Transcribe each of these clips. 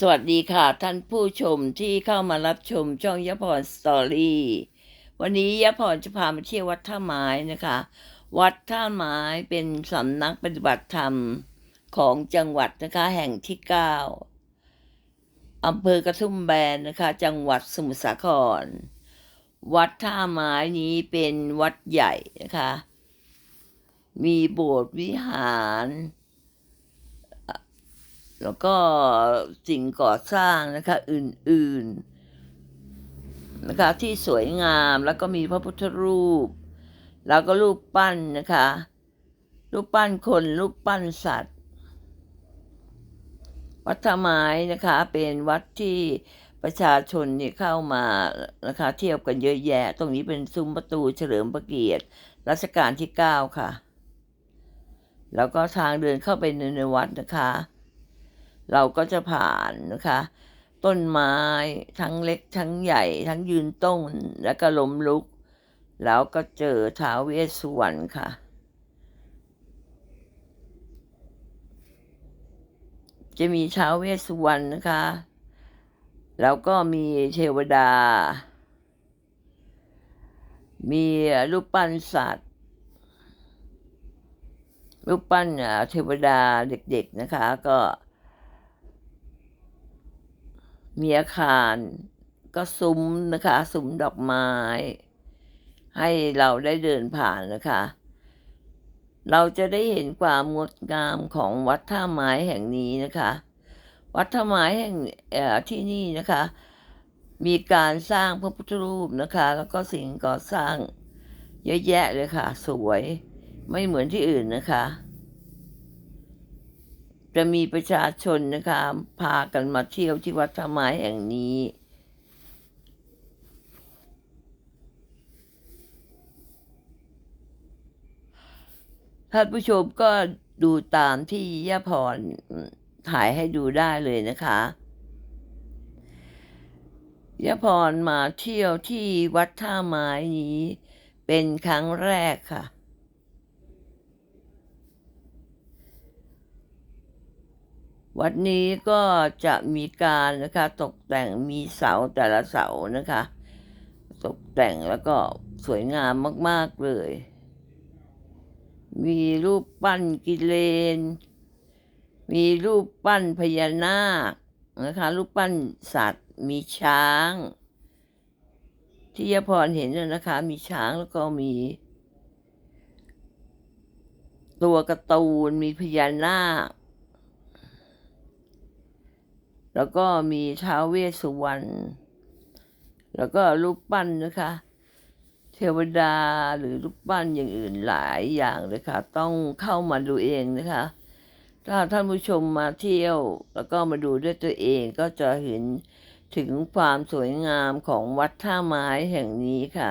สวัสดีค่ะท่านผู้ชมที่เข้ามารับชมช่องยพรสตอรี่วันนี้ยพรจะพามาเที่ยววัดท่าไม้นะคะ วัดท่าไม้เป็นสำนักปฏิบัติธรรมของจังหวัดนะคะแห่งที่เก้าอำเภอกระทุ่มแบนนะคะ จังหวัดสมุทรสาคร วัดท่าไม้นี้เป็นวัดใหญ่นะคะ มีโบสถ์วิหาร แล้วก็สิ่งก่อสร้างนะคะอื่นๆนะคะที่สวยงามแล้วก็มีพระพุทธรูป แล้วก็รูปปั้นนะคะรูปปั้นคนรูปปั้นสัตว์ วัดท่าไม้นะคะเป็นวัดที่ประชาชนเนี่ยเข้ามานะคะเที่ยวกันเยอะแยะ ตรงนี้เป็นซุ้มประตูเฉลิมพระเกียรติรัชกาลที่เก้าค่ะ แล้วก็ทางเดินเข้าไปในในวัดนะคะ เราก็จะผ่านนะคะ ต้นไม้ทั้งเล็กทั้งใหญ่ ทั้งยืนต้นแล้วก็ล้มลุก แล้วก็เจอท้าวเวสสุวรรณค่ะ จะมีท้าวเวสสุวรรณนะคะ แล้วก็มีเทวดา มีรูปปั้นสัตว์รูปปั้นเทวดาเด็กๆนะคะ ก็ มีอาคารก็ซุ้มนะคะซุ้มดอกไม้ ให้เราได้เดินผ่านนะคะ เราจะได้เห็นความงดงามของวัดท่าไม้แห่งนี้นะคะ วัดท่าไม้แห่งที่นี่นะคะ มีการสร้างพระพุทธรูปนะคะ แล้วก็สิ่งก่อสร้างเยอะแยะเลยค่ะ สวยไม่เหมือนที่อื่นนะคะ จะมีประชาชนนะคะ พากันมาเที่ยวที่วัดท่าไม้แห่งนี้ ท่านผู้ชมก็ดูตามที่ย่าพรถ่ายให้ดูได้เลยนะคะย่าพรมาเที่ยวที่วัดท่าไม้นี้ เป็นครั้งแรกค่ะ วัดนี้ก็จะมีการนะคะตกแต่งมีเสาแต่ละเสานะคะ ตกแต่งแล้วก็สวยงามมาก ๆ เลย มีรูปปั้นกิเลน มีรูปปั้นพญานาคนะคะ รูปปั้นสัตว์ มีช้าง ที่ยพรเห็นน่ะนะคะ มีช้างแล้วก็มี ตัวการ์ตูนมีพญานาค แล้วก็มีท้าวเวสสุวรรณแล้วก็รูปปั้นนะคะ เทวดาหรือรูปปั้นอย่างอื่นหลายอย่างเลยค่ะ ต้องเข้ามาดูเองนะคะ ถ้าท่านผู้ชมมาเที่ยว แล้วก็มาดูด้วยตัวเองก็จะเห็นถึงความสวยงามของวัดท่าไม้แห่งนี้ค่ะ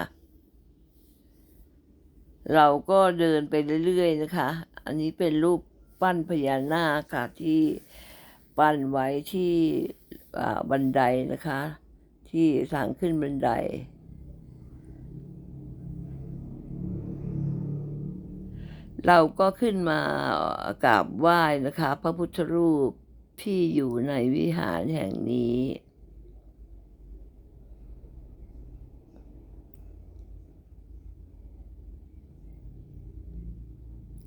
เราก็เดินไปเรื่อยๆนะคะ อันนี้เป็นรูปปั้นพญานาคค่ะที่ ปั้นไว้ที่บันไดนะคะ ที่ทางขึ้นบันได เราก็ขึ้นมากราบไหว้นะคะ พระพุทธรูปที่อยู่ในวิหารแห่งนี้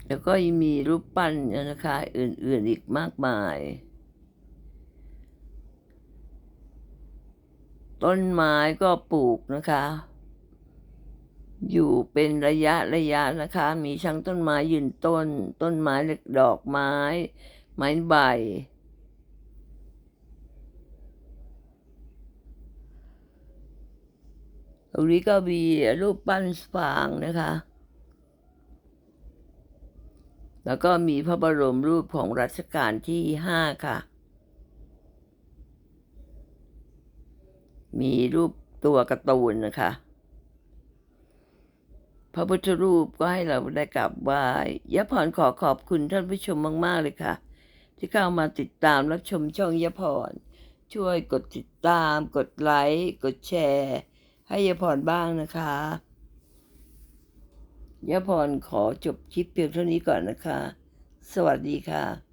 แล้วก็ยังมีรูปปั้นนะคะ อื่นๆอีกมากมาย ต้นไม้ก็ปลูกนะคะ อยู่เป็นระยะระยะนะคะ มีทั้งต้นไม้ยืนต้น ต้นไม้เล็กดอกไม้ ไม้ใบ ตรงนี้ก็มีรูปปั้นฟางนะคะ แล้วก็มีพระบรมรูปของรัชกาลที่ห้าค่ะ มีรูปตัวการ์ตูนนะคะ พระพุทธรูปก็ให้เราได้กราบไหว้ยะพรขอขอบคุณท่านผู้ชมมาก ๆ เลยค่ะ ที่เข้ามาติดตามรับชมช่องยะพรช่วยกดติดตาม กดไลค์ กดแชร์ ให้ยะพรบ้างนะคะยะพรขอจบคลิปเพียงเท่านี้ก่อนนะคะ สวัสดีค่ะ